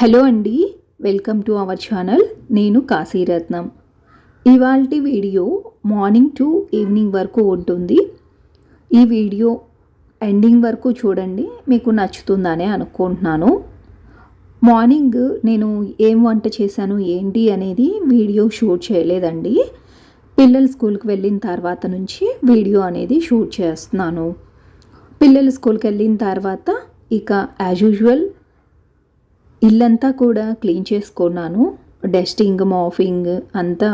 Hello అండి welcome to our channel. నేను కాశీరత్నం ఇవాళ వీడియో మార్నింగ్ టు ఈవినింగ్ వరకు ఉంటుంది. ఈ వీడియో ఎండింగ్ వరకు చూడండి మీకు నచ్చుతుందని అనుకుంటున్నాను. మార్నింగ్ నేను ఏం వంట చేశాను ఏంటి అనేది వీడియో షూట్ చేయలేదండి. పిల్లలు స్కూల్కి వెళ్ళిన తర్వాత నుంచి వీడియో అనేది షూట్ చేస్తున్నాను. పిల్లలు స్కూల్కి వెళ్ళిన తర్వాత ఇక యాజ్ యూజువల్ ఇల్లంతా కూడా క్లీన్ చేసుకున్నాను. డస్టింగ్ మాఫింగ్ అంతా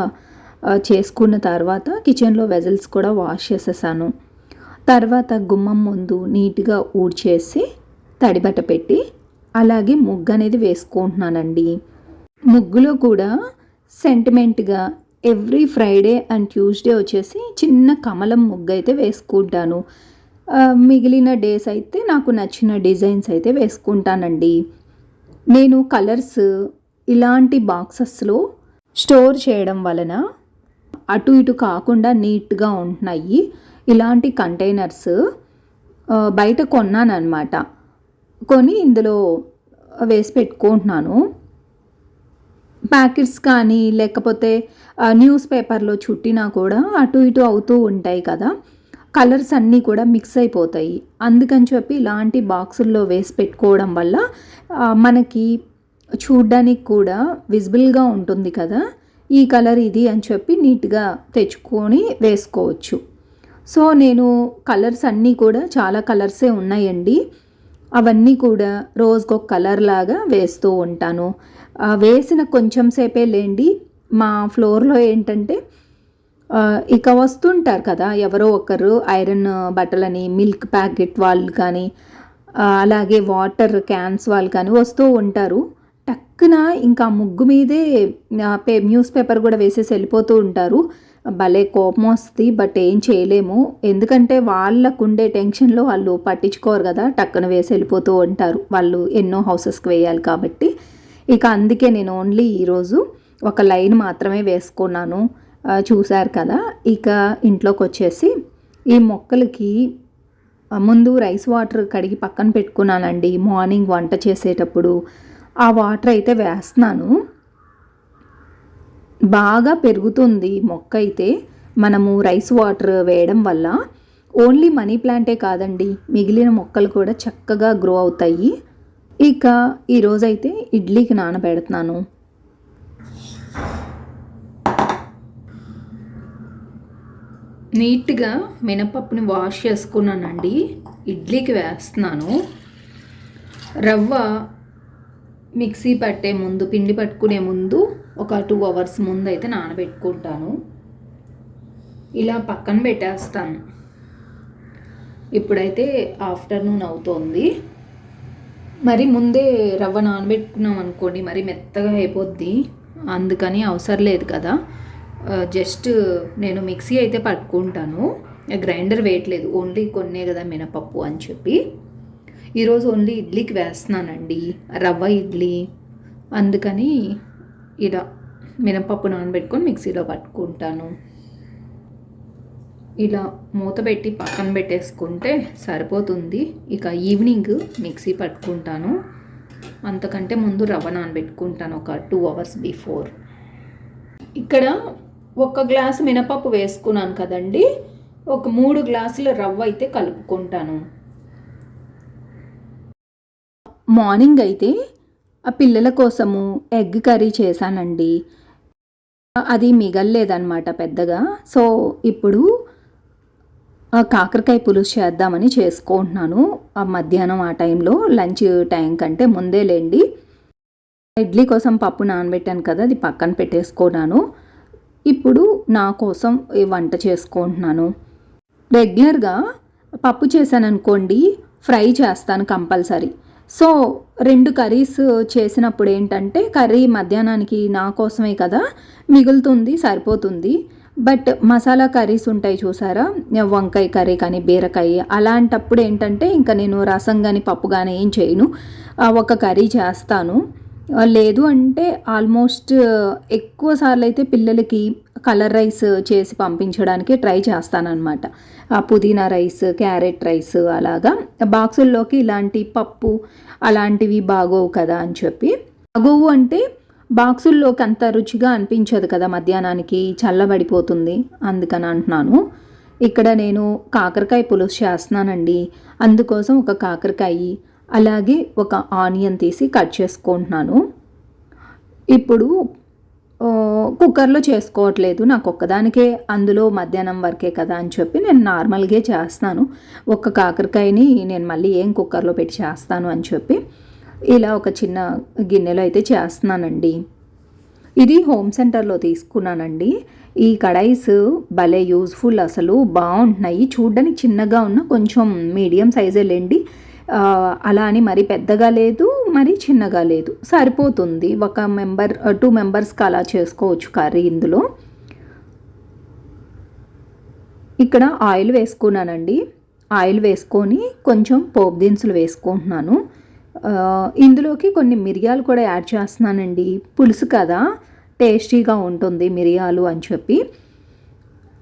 చేసుకున్న తర్వాత కిచెన్లో వెజల్స్ కూడా వాష్ చేసేసాను. తర్వాత గుమ్మం ముందు నీట్గా ఊడ్చేసి తడిబట్ట పెట్టి అలాగే ముగ్గు అనేది వేసుకుంటున్నానండి. ముగ్గులో కూడా సెంటిమెంట్గా ఎవ్రీ ఫ్రైడే అండ్ ట్యూస్డే వచ్చేసి చిన్న కమలం ముగ్గు అయితే వేసుకుంటాను. మిగిలిన డేస్ అయితే నాకు నచ్చిన డిజైన్స్ అయితే వేసుకుంటానండి. నేను కలర్స్ ఇలాంటి బాక్సెస్లో స్టోర్ చేయడం వలన అటు ఇటు కాకుండా నీట్గా ఉంటున్నాయి. ఇలాంటి కంటైనర్స్ బయట కొన్నానమాట కొని ఇందులో వేసి పెట్టుకుంటున్నాను. ప్యాకెట్స్ కానీ లేకపోతే న్యూస్ పేపర్లో చుట్టినా కూడా అటు ఇటు అవుతూ ఉంటాయి కదా. కలర్స్ అన్నీ కూడా మిక్స్ అయిపోతాయి. అందుకని చెప్పి ఇలాంటి బాక్సుల్లో వేసి పెట్టుకోవడం వల్ల మనకి చూడ్డానికి కూడా విజిబుల్గా ఉంటుంది కదా. ఈ కలర్ ఇది అని చెప్పి నీట్గా తెచ్చుకొని వేసుకోవచ్చు. సో నేను కలర్స్ అన్నీ కూడా చాలా కలర్సే ఉన్నాయండి. అవన్నీ కూడా రోజుకొక కలర్ లాగా వేస్తూ ఉంటాను. వేసిన కొంచెం సేపే లేండి. మా ఫ్లోర్లో ఏంటంటే ఇక వస్తుంటారు కదా ఎవరో ఒకరు ఐరన్ బట్టలని మిల్క్ ప్యాకెట్ వాళ్ళు కానీ అలాగే వాటర్ క్యాన్స్ వాళ్ళు కానీ వస్తూ ఉంటారు. టక్కున ఇంకా ముగ్గు మీదే పే న్యూస్ పేపర్ కూడా వేసేసి వెళ్ళిపోతూ ఉంటారు. భలే కోపం వస్తుంది బట్ ఏం చేయలేము. ఎందుకంటే వాళ్ళకు ఉండే టెన్షన్లో వాళ్ళు పట్టించుకోరు కదా టక్కున వేసి వెళ్ళిపోతూ ఉంటారు. వాళ్ళు ఎన్నో హౌసెస్కి వేయాలి కాబట్టి. ఇక అందుకే నేను ఓన్లీ ఈరోజు ఒక లైన్ మాత్రమే వేసుకున్నాను. చూశారు కదా? ఇక ఇంట్లోకి వచ్చేసి ఈ మొక్కలకి ముందు రైస్ వాటర్ కడిగి పక్కన పెట్టుకున్నానండి. మార్నింగ్ వంట చేసేటప్పుడు ఆ వాటర్ అయితే వేస్తున్నాను. బాగా పెరుగుతుంది మొక్క అయితే. మనము రైస్ వాటర్ వేయడం వల్ల ఓన్లీ మనీ ప్లాంటే కాదండి మిగిలిన మొక్కలు కూడా చక్కగా గ్రో అవుతాయి. ఇక ఈరోజైతే ఇడ్లీకి నానబెడుతున్నాను. నీట్గా మినపప్పుని వాష్ చేసుకున్నానండి. ఇడ్లీకి వేస్తున్నాను. రవ్వ మిక్సీ పట్టే ముందు పిండి పట్టుకునే ముందు ఒక టూ అవర్స్ ముందు అయితే నానబెట్టుకుంటాను. ఇలా పక్కన పెట్టేస్తాను. ఇప్పుడైతే ఆఫ్టర్నూన్ అవుతోంది. మరి ముందే రవ్వ నానబెట్టుకున్నాం అనుకోండి మరి మెత్తగా అయిపోద్ది. అందుకని అవసరం లేదు కదా. జస్ట్ నేను మిక్సీ అయితే పట్టుకుంటాను. గ్రైండర్ వేయట్లేదు. ఓన్లీ కొన్నే కదా మినపప్పు అని చెప్పి. ఈరోజు ఓన్లీ ఇడ్లీకి వేస్తున్నానండి. రవ్వ ఇడ్లీ. అందుకని ఇలా మినపప్పు నానబెట్టుకొని మిక్సీలో పట్టుకుంటాను. ఇలా మూత పెట్టి పక్కన పెట్టేసుకుంటే సరిపోతుంది. ఇక ఈవినింగ్ మిక్సీ పట్టుకుంటాను. అంతకంటే ముందు రవ్వ నానబెట్టుకుంటాను ఒక టూ అవర్స్ బిఫోర్. ఇక్కడ ఒక గ్లాసు మినపప్పు వేసుకున్నాను కదండి. ఒక మూడు గ్లాసుల రవ్వ అయితే కలుపుకుంటాను. మార్నింగ్ అయితే ఆ పిల్లల కోసము ఎగ్ కర్రీ చేశానండి. అది మిగల్లేదన్నమాట పెద్దగా. సో ఇప్పుడు కాకరకాయ పులుసు చేద్దామని చేసుకుంటున్నాను. ఆ మధ్యాహ్నం ఆ టైంలో లంచ్ టైం కంటే ముందే లేండి ఇడ్లీ కోసం పప్పు నానబెట్టాను కదా అది పక్కన పెట్టేసుకున్నాను. ఇప్పుడు నా కోసం వంట చేసుకుంటున్నాను. రెగ్యులర్గా పప్పు చేశాను అనుకోండి ఫ్రై చేస్తాను కంపల్సరీ. సో రెండు కర్రీస్ చేసినప్పుడు ఏంటంటే కర్రీ మధ్యాహ్నానికి నా కోసమే కదా మిగులుతుంది సరిపోతుంది. బట్ మసాలా కర్రీస్ ఉంటాయి చూసారా? వంకాయ కర్రీ కానీ బీరకాయ అలాంటప్పుడు ఏంటంటే ఇంకా నేను రసం కానీ పప్పు కానీ ఏం చేయను. ఒక కర్రీ చేస్తాను. లేదు అంటే ఆల్మోస్ట్ ఎక్కువ సార్లు అయితే పిల్లలకి కలర్ రైస్ చేసి పంపించడానికి ట్రై చేస్తానన్నమాట. పుదీనా రైస్ క్యారెట్ రైస్ అలాగా. బాక్సుల్లోకి ఇలాంటి పప్పు అలాంటివి బాగోవు కదా అని చెప్పి. బాగోవు అంటే బాక్సుల్లోకి అంత రుచిగా అనిపించదు కదా మధ్యాహ్నానికి చల్లబడిపోతుంది అందుకని అంటున్నాను. ఇక్కడ నేను కాకరకాయ పులుసు చేస్తున్నానండి. అందుకోసం ఒక కాకరకాయ అలాగే ఒక ఆనియన్ తీసి కట్ చేసుకుంటున్నాను. ఇప్పుడు కుక్కర్లో చేసుకోవట్లేదు. నాకు ఒక్కదానికే అందులో మధ్యాహ్నం వరకే కదా అని చెప్పి నేను నార్మల్గా చేస్తాను. ఒక్క కాకరకాయని నేను మళ్ళీ ఏం కుక్కర్లో పెట్టి చేస్తాను అని చెప్పి ఇలా ఒక చిన్న గిన్నెలో అయితే చేస్తున్నానండి. ఇది హోమ్ సెంటర్లో తీసుకున్నానండి. ఈ కడాయిస్ భలే యూజ్ఫుల్ అసలు బాగుంటున్నాయి. చూడ్డానికి చిన్నగా ఉన్న కొంచెం మీడియం సైజే లేండి. అలా అని మరి పెద్దగా లేదు మరి చిన్నగా లేదు. సరిపోతుంది. ఒక మెంబర్ టూ మెంబర్స్కి అలా చేసుకోవచ్చు కర్రీ ఇందులో. ఇక్కడ ఆయిల్ వేసుకున్నానండి. ఆయిల్ వేసుకొని కొంచెం పోపు దినుసులు వేసుకుంటున్నాను. ఇందులోకి కొన్ని మిరియాలు కూడా యాడ్ చేస్తున్నానండి. పులుసు కదా టేస్టీగా ఉంటుంది మిరియాలు అని చెప్పి.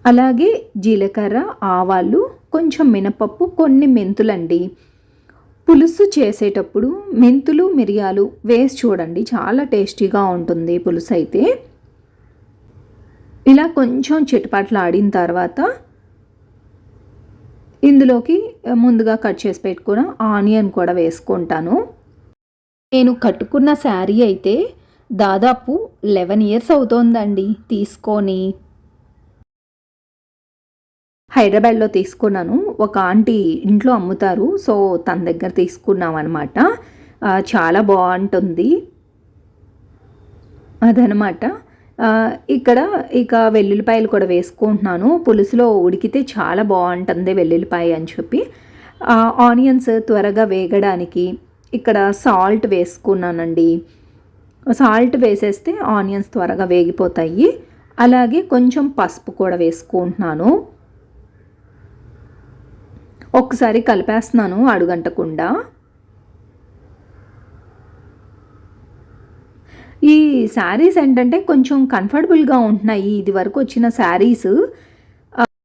అలాగే జీలకర్ర ఆవాలు కొంచెం మినపప్పు కొన్ని మెంతులండి. పులుసు చేసేటప్పుడు మెంతులు మిరియాలు వేసి చూడండి. చాలా టేస్టీగా ఉంటుంది పులుసు అయితే. ఇలా కొంచెం చిటపాట్లు ఆడిన తర్వాత ఇందులోకి ముందుగా కట్ చేసి పెట్టుకున్న ఆనియన్ కూడా వేసుకుంటాను. నేను కట్టుకున్న శారీ అయితే దాదాపు లెవెన్ ఇయర్స్ అవుతోందండి. తీసుకొని హైదరాబాద్లో తీసుకున్నాను. ఒక ఆంటీ ఇంట్లో అమ్ముతారు. సో తన దగ్గర తీసుకున్నాం అనమాట చాలా బాగుంటుంది. అదనమాట ఇక్కడ ఇక వెల్లుల్లిపాయలు కూడా వేసుకుంటున్నాను. పులుసులో ఉడికితే చాలా బాగుంటుంది వెల్లుల్లిపాయ అని చెప్పి. ఆనియన్స్ త్వరగా వేగడానికి ఇక్కడ సాల్ట్ వేసుకున్నానండి. సాల్ట్ వేసేస్తే ఆనియన్స్ త్వరగా వేగిపోతాయి. అలాగే కొంచెం పసుపు కూడా వేసుకుంటున్నాను. ఒక్కసారి కలిపేస్తున్నాను అడుగంటకుండా. ఈ శారీస్ ఏంటంటే కొంచెం కంఫర్టబుల్గా ఉంటున్నాయి. ఇది వరకు వచ్చిన శారీస్.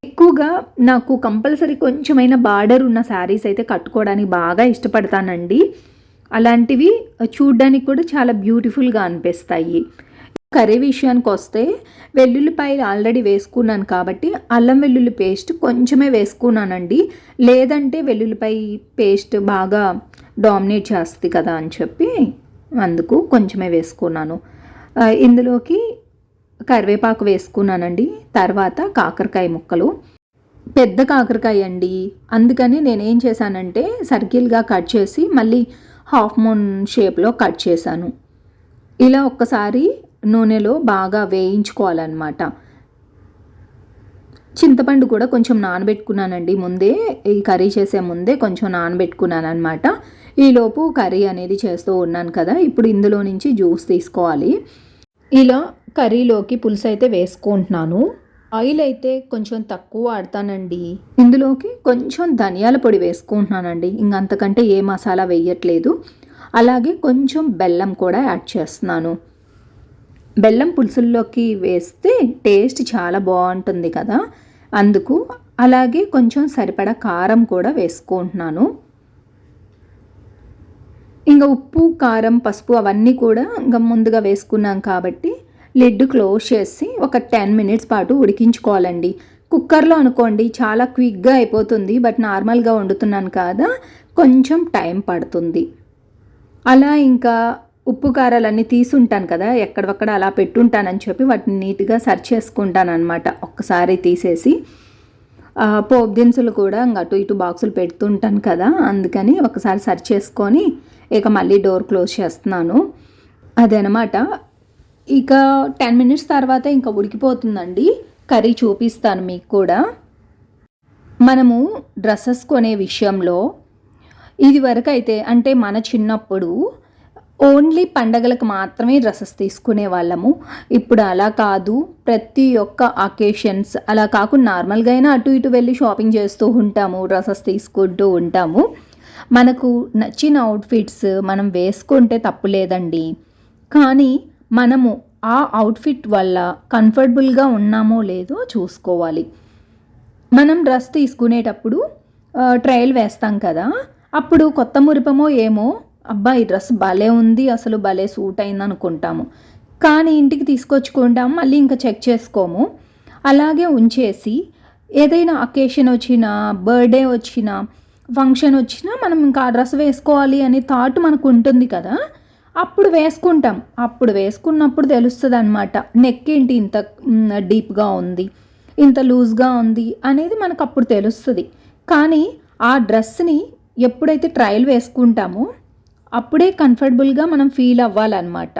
ఎక్కువగా నాకు కంపల్సరీ కొంచెమైనా బార్డర్ ఉన్న శారీస్ అయితే కట్టుకోవడానికి బాగా ఇష్టపడతానండి. అలాంటివి చూడ్డానికి కూడా చాలా బ్యూటిఫుల్గా అనిపిస్తాయి. కర్రీ విషయానికి వస్తే వెల్లుల్లిపాయలు ఆల్రెడీ వేసుకున్నాను కాబట్టి అల్లం వెల్లుల్లి పేస్ట్ కొంచెమే వేసుకున్నానండి. లేదంటే వెల్లుల్లిపాయ పేస్ట్ బాగా డామినేట్ చేస్తుంది కదా అని చెప్పి అందుకు కొంచెమే వేసుకున్నాను. ఇందులోకి కరివేపాకు వేసుకున్నానండి. తర్వాత కాకరకాయ ముక్కలు. పెద్ద కాకరకాయ అండి. అందుకని నేనేం చేశానంటే సర్కిల్గా కట్ చేసి మళ్ళీ హాఫ్ మూన్ షేప్లో కట్ చేశాను. ఇలా ఒక్కసారి నూనెలో బాగా వేయించుకోవాలన్నమాట. చింతపండు కూడా కొంచెం నానబెట్టుకున్నానండి. ముందే ఈ కర్రీ చేసే ముందే కొంచెం నానబెట్టుకున్నాను అనమాట ఈలోపు కర్రీ అనేది చేస్తూ ఉన్నాను కదా ఇప్పుడు ఇందులో నుంచి జ్యూస్ తీసుకోవాలి. ఇలా కర్రీలోకి పులుసు అయితే వేసుకుంటున్నాను. ఆయిల్ అయితే కొంచెం తక్కువ వాడతానండి. ఇందులోకి కొంచెం ధనియాల పొడి వేసుకుంటున్నానండి. ఇంకంతకంటే ఏ మసాలా వేయట్లేదు. అలాగే కొంచెం బెల్లం కూడా యాడ్ చేస్తున్నాను. బెల్లం పులుసుల్లోకి వేస్తే టేస్ట్ చాలా బాగుంటుంది కదా. అందుకు అలాగే కొంచెం సరిపడా కారం కూడా వేసుకుంటున్నాను. ఇంకా ఉప్పు కారం పసుపు అవన్నీ కూడా ఇంకా ముందుగా వేసుకున్నాం కాబట్టి లిడ్ క్లోజ్ చేసి ఒక టెన్ మినిట్స్ పాటు ఉడికించుకోవాలండి. కుక్కర్లో అనుకోండి చాలా క్విక్గా అయిపోతుంది బట్ నార్మల్గా వండుతున్నాను కదా కొంచెం టైం పడుతుంది. అలా ఇంకా ఉప్పు కారాలన్నీ తీసుంటాను కదా ఎక్కడొక్కడ అలా పెట్టుంటానని చెప్పి వాటిని నీట్గా సర్చ్ చేసుకుంటాను అనమాట ఒక్కసారి తీసేసి పోపు దినుసులు కూడా ఇంకా అటు ఇటు బాక్సులు పెడుతుంటాను కదా అందుకని ఒకసారి సర్చ్ చేసుకొని ఇక మళ్ళీ డోర్ క్లోజ్ చేస్తున్నాను. అదనమాట. ఇక టెన్ మినిట్స్ తర్వాత ఇంకా ఉడికిపోతుందండి. కర్రీ చూపిస్తాను మీకు కూడా. మనము డ్రెస్సెస్ కొనే విషయంలో ఇది వరకు అయితే అంటే మన చిన్నప్పుడు ఓన్లీ పండగలకు మాత్రమే డ్రెస్సెస్ తీసుకునే వాళ్ళము. ఇప్పుడు అలా కాదు. ప్రతి ఒక్క అకేషన్స్ అలా కాకుండా నార్మల్గా అయినా అటు ఇటు వెళ్ళి షాపింగ్ చేస్తూ ఉంటాము డ్రెస్సెస్ తీసుకుంటూ ఉంటాము. మనకు నచ్చిన అవుట్ఫిట్స్ మనం వేసుకుంటే తప్పు లేదండి. కానీ మనము ఆ అవుట్ఫిట్ వల్ల కంఫర్టబుల్గా ఉన్నామో లేదో చూసుకోవాలి. మనం డ్రెస్ తీసుకునేటప్పుడు ట్రయల్ వేస్తాం కదా. అప్పుడు కొత్త మురిపమో ఏమో అబ్బా ఈ డ్రెస్ భలే ఉంది అసలు భలే సూట్ అయింది అనుకుంటాము. కానీ ఇంటికి తీసుకొచ్చుకుంటాము మళ్ళీ ఇంకా చెక్ చేసుకోము. అలాగే ఉంచేసి ఏదైనా అకేషన్ వచ్చినా బర్త్డే వచ్చినా ఫంక్షన్ వచ్చినా మనం ఇంకా ఆ డ్రెస్ వేసుకోవాలి అనే థాట్ మనకు ఉంటుంది కదా. అప్పుడు వేసుకుంటాం. అప్పుడు వేసుకున్నప్పుడు తెలుస్తుంది అనమాట నెక్ ఏంటి ఇంత డీప్గా ఉంది ఇంత లూజ్గా ఉంది అనేది మనకు అప్పుడు తెలుస్తుంది. కానీ ఆ డ్రెస్ని ఎప్పుడైతే ట్రయల్ వేసుకుంటామో అప్పుడే కంఫర్టబుల్గా మనం ఫీల్ అవ్వాలన్నమాట.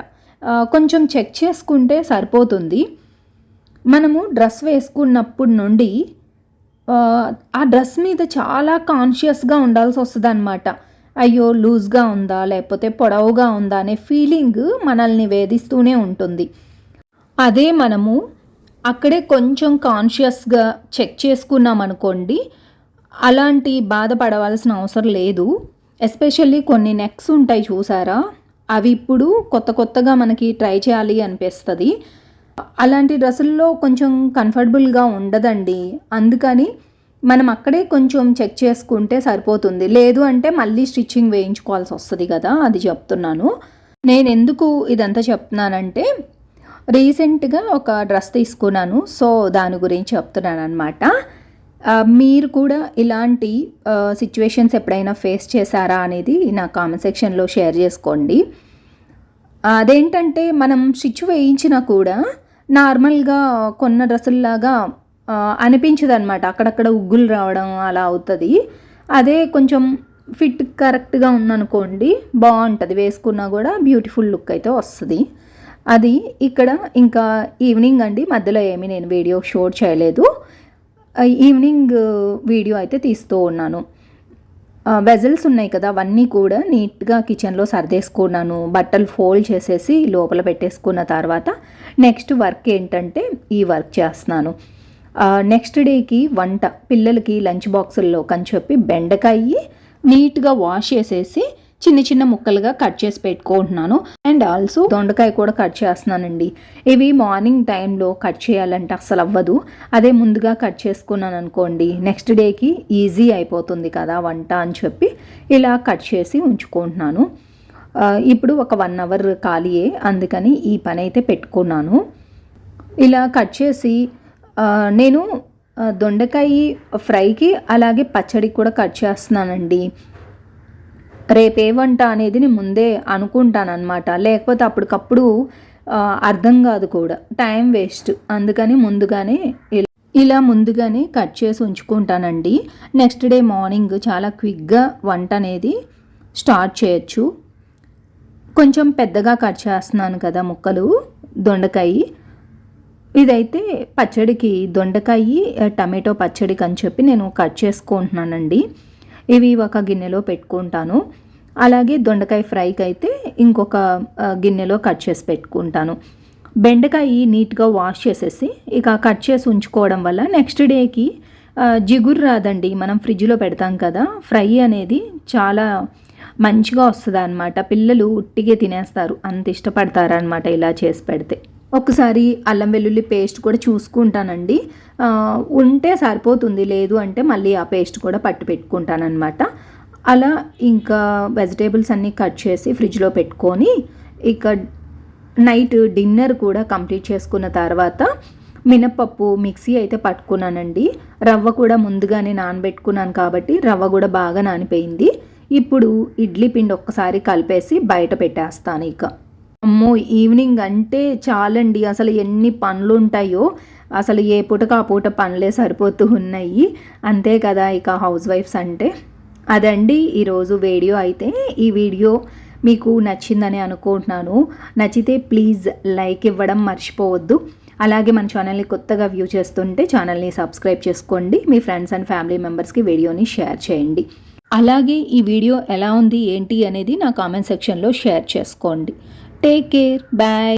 కొంచెం చెక్ చేసుకుంటే సరిపోతుంది. మనము డ్రెస్ వేసుకున్నప్పటి నుండి ఆ డ్రెస్ మీద చాలా కాన్షియస్గా ఉండాల్సి వస్తుంది అనమాట అయ్యో లూజ్గా ఉందా లేకపోతే పొడవుగా ఉందా అనే ఫీలింగ్ మనల్ని వేధిస్తూనే ఉంటుంది. అదే మనము అక్కడే కొంచెం కాన్షియస్గా చెక్ చేసుకున్నాం అనుకోండి అలాంటి బాధపడవలసిన అవసరం లేదు. ఎస్పెషల్లీ కొన్ని నెక్స్ ఉంటాయి చూసారా? అవి ఇప్పుడు కొత్త కొత్తగా మనకి ట్రై చేయాలి అనిపిస్తుంది. అలాంటి డ్రెస్సుల్లో కొంచెం కంఫర్టబుల్గా ఉండదండి. అందుకని మనం అక్కడే కొంచెం చెక్ చేసుకుంటే సరిపోతుంది. లేదు అంటే మళ్ళీ స్టిచ్చింగ్ వేయించుకోవాల్సి వస్తుంది కదా అది చెప్తున్నాను. నేను ఎందుకు ఇదంతా చెప్తున్నానంటే రీసెంట్గా ఒక డ్రెస్ తీసుకున్నాను. సో దాని గురించి చెప్తున్నాను అనమాట మీరు కూడా ఇలాంటి సిచ్యువేషన్స్ ఎప్పుడైనా ఫేస్ చేశారా అనేది నా కామెంట్ సెక్షన్లో షేర్ చేసుకోండి. అదేంటంటే మనం స్టిచ్ వేయించినా కూడా నార్మల్గా కొన్న డ్రెస్సుల్లాగా అనిపించదు అనమాట అక్కడక్కడ ఉగ్గులు రావడం అలా అవుతుంది. అదే కొంచెం ఫిట్ కరెక్ట్గా ఉందనుకోండి బాగుంటుంది. వేసుకున్నా కూడా బ్యూటిఫుల్ లుక్ అయితే వస్తుంది. అది ఇక్కడ ఇంకా ఈవినింగ్ అండి. మధ్యలో ఏమీ నేను వీడియో షూట్ చేయలేదు. ఈవినింగ్ వీడియో అయితే తీస్తూ ఉన్నాను. వెజల్స్ ఉన్నాయి కదా అవన్నీ కూడా నీట్గా కిచెన్లో సర్దేసుకున్నాను. బట్టలు ఫోల్డ్ చేసేసి లోపల పెట్టేసుకున్న తర్వాత నెక్స్ట్ వర్క్ ఏంటంటే ఈ వర్క్ చేస్తున్నాను. నెక్స్ట్ డేకి వంట పిల్లలకి లంచ్ బాక్సుల్లో అని చెప్పి బెండకాయ నీట్గా వాష్ చేసేసి చిన్న చిన్న ముక్కలుగా కట్ చేసి పెట్టుకుంటున్నాను. అండ్ ఆల్సో దొండకాయ కూడా కట్ చేస్తున్నానండి. ఇవి మార్నింగ్ టైంలో కట్ చేయాలంటే అసలు అవ్వదు. అదే ముందుగా కట్ చేసుకున్నాను అనుకోండి నెక్స్ట్ డేకి ఈజీ అయిపోతుంది కదా వంట అని చెప్పి ఇలా కట్ చేసి ఉంచుకుంటున్నాను. ఇప్పుడు ఒక వన్ అవర్ ఖాళీయే అందుకని ఈ పని అయితే పెట్టుకున్నాను. ఇలా కట్ చేసి నేను దొండకాయ ఫ్రైకి అలాగే పచ్చడికి కూడా కట్ చేస్తున్నానండి. రేపు ఏ వంట అనేది నేను ముందే అనుకుంటానమాట లేకపోతే అప్పటికప్పుడు అర్థం కాదు కూడా. Time waste. అందుకని ముందుగానే ఇలా ముందుగానే కట్ చేసి ఉంచుకుంటానండి. నెక్స్ట్ డే మార్నింగ్ చాలా క్విక్గా వంట అనేది స్టార్ట్ చేయొచ్చు. కొంచెం పెద్దగా కట్ చేస్తున్నాను కదా ముక్కలు దొండకాయ. ఇదైతే పచ్చడికి దొండకాయ టమాటో పచ్చడికి అని చెప్పి నేను కట్ చేసుకుంటున్నానండి. ఇవి ఒక గిన్నెలో పెట్టుకుంటాను. అలాగే దొండకాయ ఫ్రైకి అయితే ఇంకొక గిన్నెలో కట్ చేసి పెట్టుకుంటాను. బెండకాయ నీట్గా వాష్ చేసేసి ఇక కట్ చేసి ఉంచుకోవడం వల్ల నెక్స్ట్ డేకి జిగురు రాదండి. మనం ఫ్రిడ్జ్లో పెడతాం కదా ఫ్రై అనేది చాలా మంచిగా వస్తుంది అనమాట పిల్లలు ఉట్టిగే తినేస్తారు. అంత ఇష్టపడతారనమాట ఇలా చేసి పెడితే. ఒకసారి అల్లం వెల్లుల్లి పేస్ట్ కూడా చూసుకుంటానండి. ఉంటే సరిపోతుంది లేదు అంటే మళ్ళీ ఆ పేస్ట్ కూడా పట్టు పెట్టుకుంటానమాట అలా ఇంకా వెజిటేబుల్స్ అన్నీ కట్ చేసి ఫ్రిడ్జ్లో పెట్టుకొని ఇక నైట్ డిన్నర్ కూడా కంప్లీట్ చేసుకున్న తర్వాత మినపప్పు మిక్సీ అయితే పట్టుకున్నానండి. రవ్వ కూడా ముందుగానే నానబెట్టుకున్నాను కాబట్టి రవ్వ కూడా బాగా నానిపోయింది. ఇప్పుడు ఇడ్లీ పిండి ఒక్కసారి కలిపేసి బయట పెట్టేస్తాను ఇక. అమ్మో ఈవినింగ్ అంటే చాలండి. అసలు ఎన్ని పనులు ఉంటాయో అసలు ఏ పూటకు ఆ పూట పనులే సరిపోతూ ఉన్నాయి. అంతే కదా ఇక హౌస్ వైఫ్స్ అంటే. అదండి ఈరోజు వీడియో అయితే. ఈ వీడియో మీకు నచ్చిందని అనుకుంటున్నాను. నచ్చితే ప్లీజ్ లైక్ ఇవ్వడం మర్చిపోవద్దు. అలాగే మన ఛానల్ని కొత్తగా వ్యూ చేస్తుంటే ఛానల్ని సబ్స్క్రైబ్ చేసుకోండి. మీ ఫ్రెండ్స్ అండ్ ఫ్యామిలీ మెంబర్స్కి వీడియోని షేర్ చేయండి. అలాగే ఈ వీడియో ఎలా ఉంది ఏంటి అనేది నా కామెంట్ సెక్షన్లో షేర్ చేసుకోండి. Take care. Bye.